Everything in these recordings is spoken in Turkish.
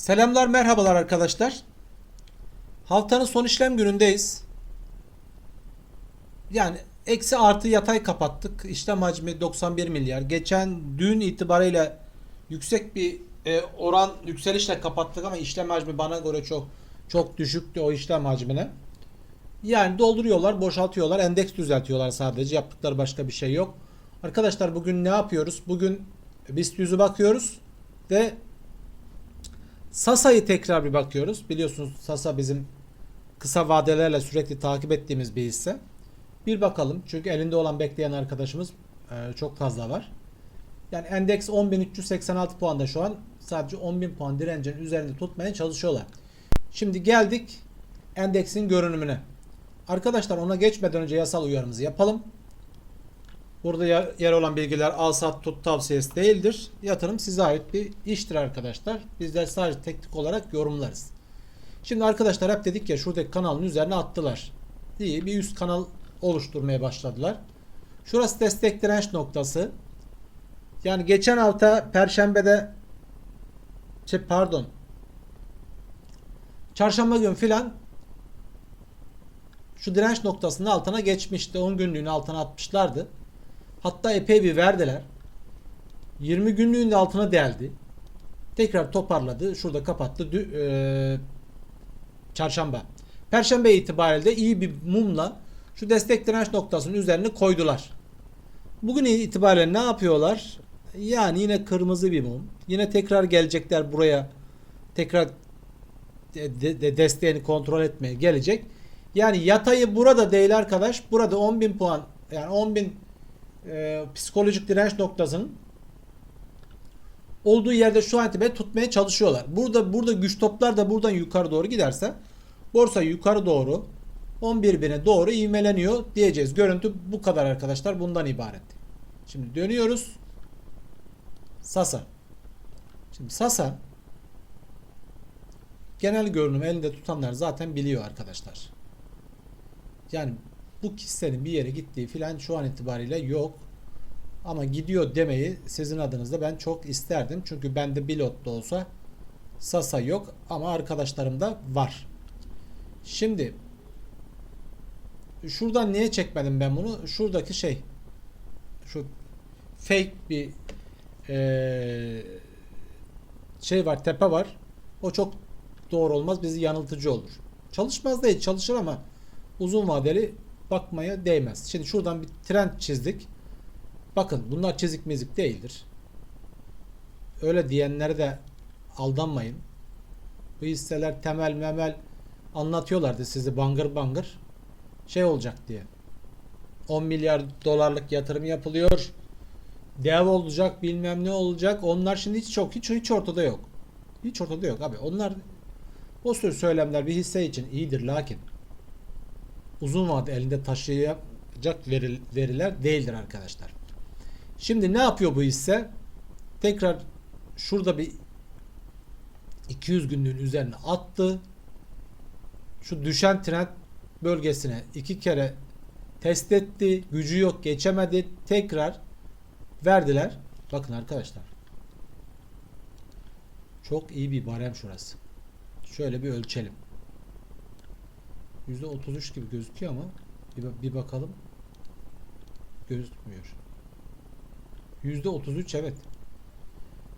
Selamlar merhabalar arkadaşlar. Haftanın son işlem günündeyiz. Yani eksi artı yatay kapattık. İşlem hacmi 91 milyar. Geçen dün itibariyle yüksek bir e, oran yükselişle kapattık ama işlem hacmi bana göre çok çok düşüktü o işlem hacmine. Yani dolduruyorlar, boşaltıyorlar, endeks düzeltiyorlar sadece. Yaptıkları başka bir şey yok. Arkadaşlar bugün ne yapıyoruz? Bugün BIST 100'ü bakıyoruz ve Sasa'yı tekrar bir bakıyoruz. Biliyorsunuz Sasa bizim kısa vadelerle sürekli takip ettiğimiz bir hisse. Bir bakalım. Çünkü elinde olan bekleyen arkadaşımız e, çok fazla var. Yani endeks 10.386 puanda şu an. Sadece 10.000 puan direncin üzerinde tutmaya çalışıyorlar. Şimdi geldik endeksin görünümüne. Arkadaşlar ona geçmeden önce yasal uyarımızı yapalım. Burada yer, yer olan bilgiler al sat tut tavsiyesi değildir. Yatırım size ait bir iştir arkadaşlar. Bizler sadece teknik olarak yorumlarız. Şimdi arkadaşlar hep dedik ya şuradaki kanalın üzerine attılar. İyi bir üst kanal oluşturmaya başladılar. Şurası destek direnç noktası. Yani geçen hafta perşembede şey pardon çarşamba gün filan şu direnç noktasının altına geçmişti. 10 günlüğün altına atmışlardı. Hatta epey bir verdiler. 20 günlüğün altına deldi. Tekrar toparladı. Şurada kapattı. Dü- e, çarşamba. Perşembe itibariyle de iyi bir mumla şu destek direnç noktasının üzerine koydular. Bugün itibariyle ne yapıyorlar? Yani yine kırmızı bir mum. Yine tekrar gelecekler buraya. Tekrar de- de- desteğini kontrol etmeye gelecek. Yani yatayı burada değil arkadaş. Burada 10.000 puan yani 10.000 e, psikolojik direnç noktasının olduğu yerde şu an itibariyle tutmaya çalışıyorlar. Burada burada güç toplar da buradan yukarı doğru giderse borsa yukarı doğru 11 bine doğru ivmeleniyor diyeceğiz. Görüntü bu kadar arkadaşlar. Bundan ibaret. Şimdi dönüyoruz. Sasa. Şimdi Sasa genel görünüm elinde tutanlar zaten biliyor arkadaşlar. Yani bu hissenin bir yere gittiği filan şu an itibariyle yok. Ama gidiyor demeyi sizin adınızda ben çok isterdim. Çünkü bende bir lot da olsa Sasa yok ama arkadaşlarımda var. Şimdi şuradan niye çekmedim ben bunu? Şuradaki şey şu fake bir eee, şey var tepe var. O çok doğru olmaz. Bizi yanıltıcı olur. Çalışmaz değil. Çalışır ama uzun vadeli bakmaya değmez. Şimdi şuradan bir trend çizdik. Bakın bunlar çizik mizik değildir. Öyle diyenlere de aldanmayın. Bu hisseler temel memel anlatıyorlardı sizi bangır bangır. Şey olacak diye. 10 milyar dolarlık yatırım yapılıyor. Dev olacak bilmem ne olacak. Onlar şimdi hiç çok hiç hiç ortada yok. Hiç ortada yok abi. Onlar o tür söylemler bir hisse için iyidir lakin uzun vade elinde taşıyacak veril- veriler değildir arkadaşlar. Şimdi ne yapıyor bu hisse? Tekrar şurada bir 200 günlüğün üzerine attı. Şu düşen trend bölgesine iki kere test etti. Gücü yok geçemedi. Tekrar verdiler. Bakın arkadaşlar. Çok iyi bir barem şurası. Şöyle bir ölçelim. %33 gibi gözüküyor ama bir, bir bakalım. Gözükmüyor. %33 evet.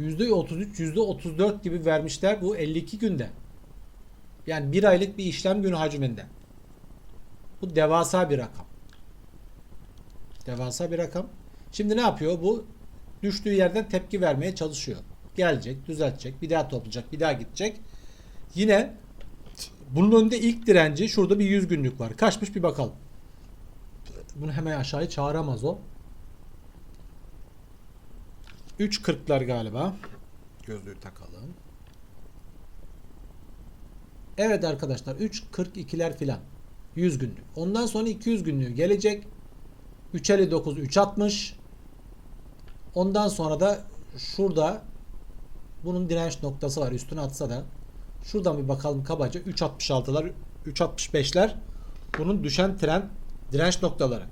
%33, %34 gibi vermişler bu 52 günde. Yani bir aylık bir işlem günü hacminde. Bu devasa bir rakam. Devasa bir rakam. Şimdi ne yapıyor? Bu düştüğü yerden tepki vermeye çalışıyor. Gelecek, düzeltecek, bir daha toplayacak, bir daha gidecek. Yine bunun önünde ilk direnci şurada bir 100 günlük var. Kaçmış bir bakalım. Bunu hemen aşağıya çağıramaz o. 3.40'lar galiba. Gözlüğü takalım. Evet arkadaşlar 3.42'ler filan. 100 günlük. Ondan sonra 200 günlüğü gelecek. 3.59 3.60 Ondan sonra da şurada bunun direnç noktası var. Üstüne atsa da şuradan bir bakalım kabaca 3.66'lar 3.65'ler bunun düşen trend direnç noktaları.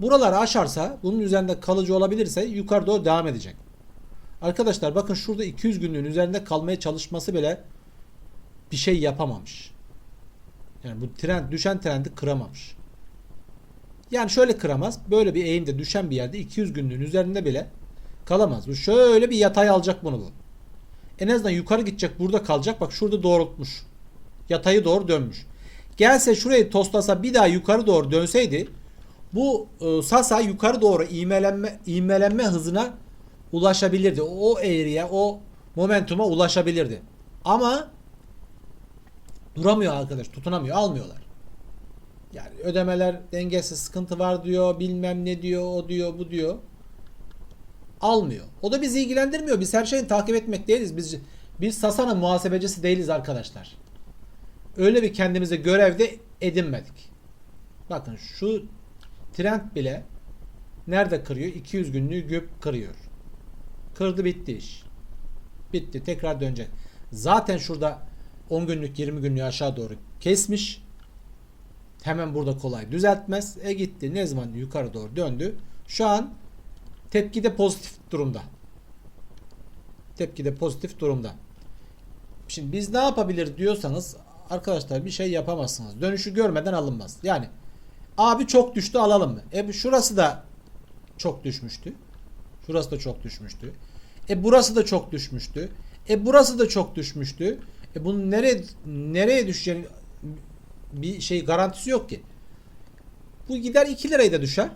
Buraları aşarsa bunun üzerinde kalıcı olabilirse yukarı doğru devam edecek. Arkadaşlar bakın şurada 200 günlüğün üzerinde kalmaya çalışması bile bir şey yapamamış. Yani bu trend düşen trendi kıramamış. Yani şöyle kıramaz. Böyle bir eğimde düşen bir yerde 200 günlüğün üzerinde bile kalamaz. Bu şöyle bir yatay alacak bunu bu. En azından yukarı gidecek burada kalacak. Bak şurada doğrultmuş. Yatayı doğru dönmüş. Gelse şurayı toslasa bir daha yukarı doğru dönseydi bu e, Sasa yukarı doğru ivmelenme, ivmelenme hızına ulaşabilirdi. O eğriye, o momentuma ulaşabilirdi. Ama duramıyor arkadaş, tutunamıyor, almıyorlar. Yani ödemeler dengesiz sıkıntı var diyor, bilmem ne diyor, o diyor, bu diyor. Almıyor. O da bizi ilgilendirmiyor. Biz her şeyi takip etmek değiliz. Biz biz Sasa'nın muhasebecisi değiliz arkadaşlar. Öyle bir kendimize görevde edinmedik. Bakın şu trend bile nerede kırıyor? 200 günlüğü göp kırıyor. Kırdı bitti iş. Bitti. Tekrar dönecek. Zaten şurada 10 günlük 20 günlüğü aşağı doğru kesmiş. Hemen burada kolay düzeltmez. E gitti. Ne zaman yukarı doğru döndü. Şu an tepkide pozitif durumda. Tepkide pozitif durumda. Şimdi biz ne yapabilir diyorsanız arkadaşlar bir şey yapamazsınız. Dönüşü görmeden alınmaz. Yani abi çok düştü alalım mı? E şurası da çok düşmüştü. Şurası da çok düşmüştü. E burası da çok düşmüştü. E burası da çok düşmüştü. E bunun nereye nereye düşeceğini bir şey garantisi yok ki. Bu gider 2 lirayı da düşer.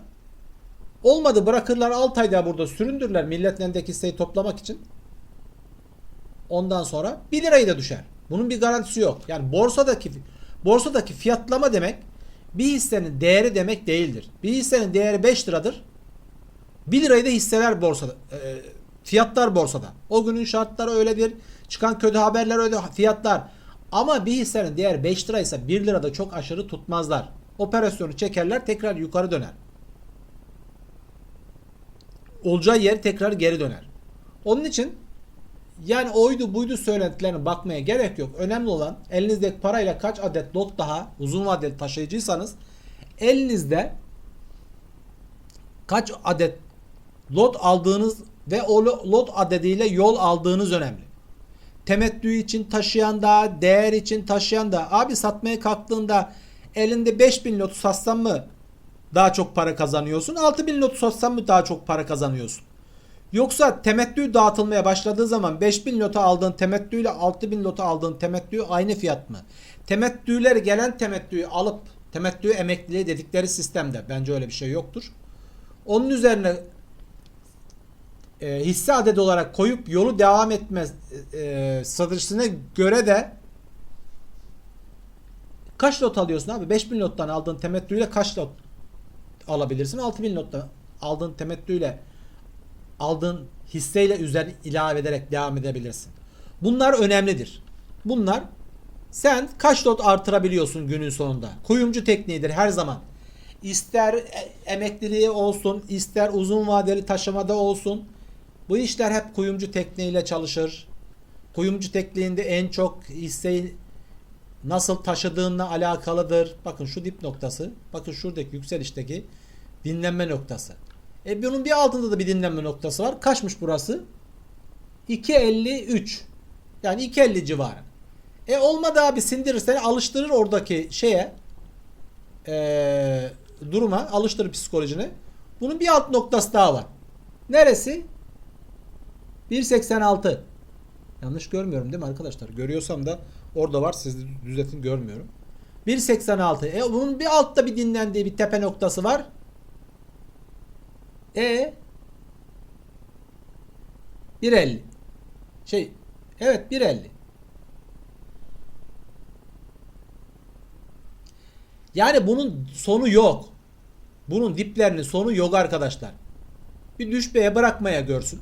Olmadı bırakırlar 6 ayda burada süründürürler milletin elindeki hisseyi toplamak için. Ondan sonra 1 lirayı da düşer. Bunun bir garantisi yok. Yani borsadaki borsadaki fiyatlama demek bir hissenin değeri demek değildir. Bir hissenin değeri 5 liradır. 1 lirayı da hisseler borsada. e, fiyatlar borsada. O günün şartları öyledir. Çıkan kötü haberler öyle fiyatlar. Ama bir hissenin değeri 5 liraysa 1 lirada çok aşırı tutmazlar. Operasyonu çekerler tekrar yukarı döner. Olacağı yer tekrar geri döner. Onun için yani oydu buydu söylentilerine bakmaya gerek yok. Önemli olan elinizdeki parayla kaç adet lot daha uzun vadeli taşıyıcıysanız elinizde kaç adet lot aldığınız ve o lo- lot adediyle yol aldığınız önemli. Temettü için taşıyan da, değer için taşıyan da. Abi satmaya kalktığında elinde 5000 lot satsan mı daha çok para kazanıyorsun? 6000 lot satsan mı daha çok para kazanıyorsun? Yoksa temettü dağıtılmaya başladığı zaman 5000 lota aldığın temettüyle 6000 lota aldığın temettü aynı fiyat mı? Temettüler gelen temettüyü alıp temettü emekliliği dedikleri sistemde bence öyle bir şey yoktur. Onun üzerine e, hisse adedi olarak koyup yolu devam etme e, stratejisine göre de kaç lot alıyorsun abi? 5000 lottan aldığın temettüyle kaç lot alabilirsin? 6000 lottan aldığın temettüyle aldığın hisseyle üzerine ilave ederek devam edebilirsin. Bunlar önemlidir. Bunlar sen kaç lot artırabiliyorsun günün sonunda? Kuyumcu tekniğidir her zaman. İster e- emekliliği olsun, ister uzun vadeli taşımada olsun. Bu işler hep kuyumcu tekniğiyle çalışır. Kuyumcu tekniğinde en çok hisseyi nasıl taşıdığınla alakalıdır. Bakın şu dip noktası. Bakın şuradaki yükselişteki dinlenme noktası. E bunun bir altında da bir dinlenme noktası var. Kaçmış burası? 2.53. Yani 2.50 civarı. E olmadı abi sindirirsen alıştırır oradaki şeye e, duruma alıştırır psikolojini. Bunun bir alt noktası daha var. Neresi? 1.86. Yanlış görmüyorum değil mi arkadaşlar? Görüyorsam da orada var. Siz düzeltin görmüyorum. 1.86. E bunun bir altta bir dinlendiği bir tepe noktası var. E 1.50. Şey evet 1.50. Yani bunun sonu yok. Bunun diplerinin sonu yok arkadaşlar. Bir düşmeye bırakmaya görsün.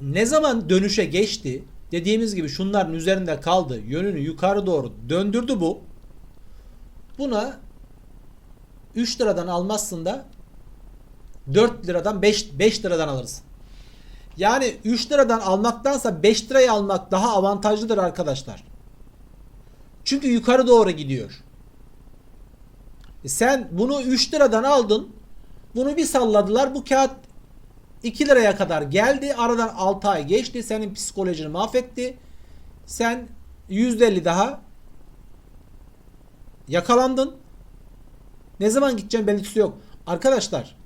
Ne zaman dönüşe geçti? Dediğimiz gibi şunların üzerinde kaldı. Yönünü yukarı doğru döndürdü bu. Buna 3 liradan almazsın da 4 liradan 5, 5 liradan alırsın. Yani 3 liradan almaktansa 5 liraya almak daha avantajlıdır arkadaşlar. Çünkü yukarı doğru gidiyor. E sen bunu 3 liradan aldın. Bunu bir salladılar. Bu kağıt 2 liraya kadar geldi. Aradan 6 ay geçti. Senin psikolojini mahvetti. Sen %50 daha yakalandın. Ne zaman gideceğin belirtisi yok. Arkadaşlar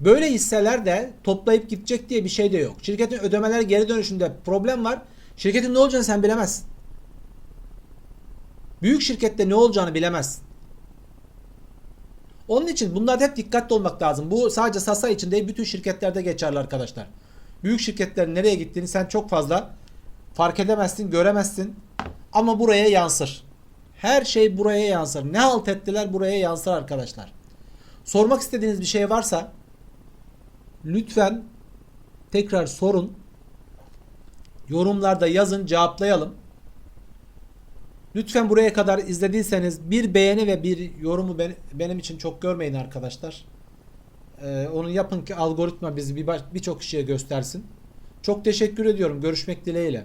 böyle hisseler de toplayıp gidecek diye bir şey de yok. Şirketin ödemeler geri dönüşünde problem var. Şirketin ne olacağını sen bilemezsin. Büyük şirkette ne olacağını bilemezsin. Onun için bunlarda hep dikkatli olmak lazım. Bu sadece Sasa için değil bütün şirketlerde geçerli arkadaşlar. Büyük şirketlerin nereye gittiğini sen çok fazla fark edemezsin, göremezsin. Ama buraya yansır. Her şey buraya yansır. Ne halt ettiler buraya yansır arkadaşlar. Sormak istediğiniz bir şey varsa lütfen tekrar sorun. Yorumlarda yazın cevaplayalım. Lütfen buraya kadar izlediyseniz bir beğeni ve bir yorumu ben- benim için çok görmeyin arkadaşlar. Ee, onu yapın ki algoritma bizi bir birçok kişiye göstersin. Çok teşekkür ediyorum. Görüşmek dileğiyle.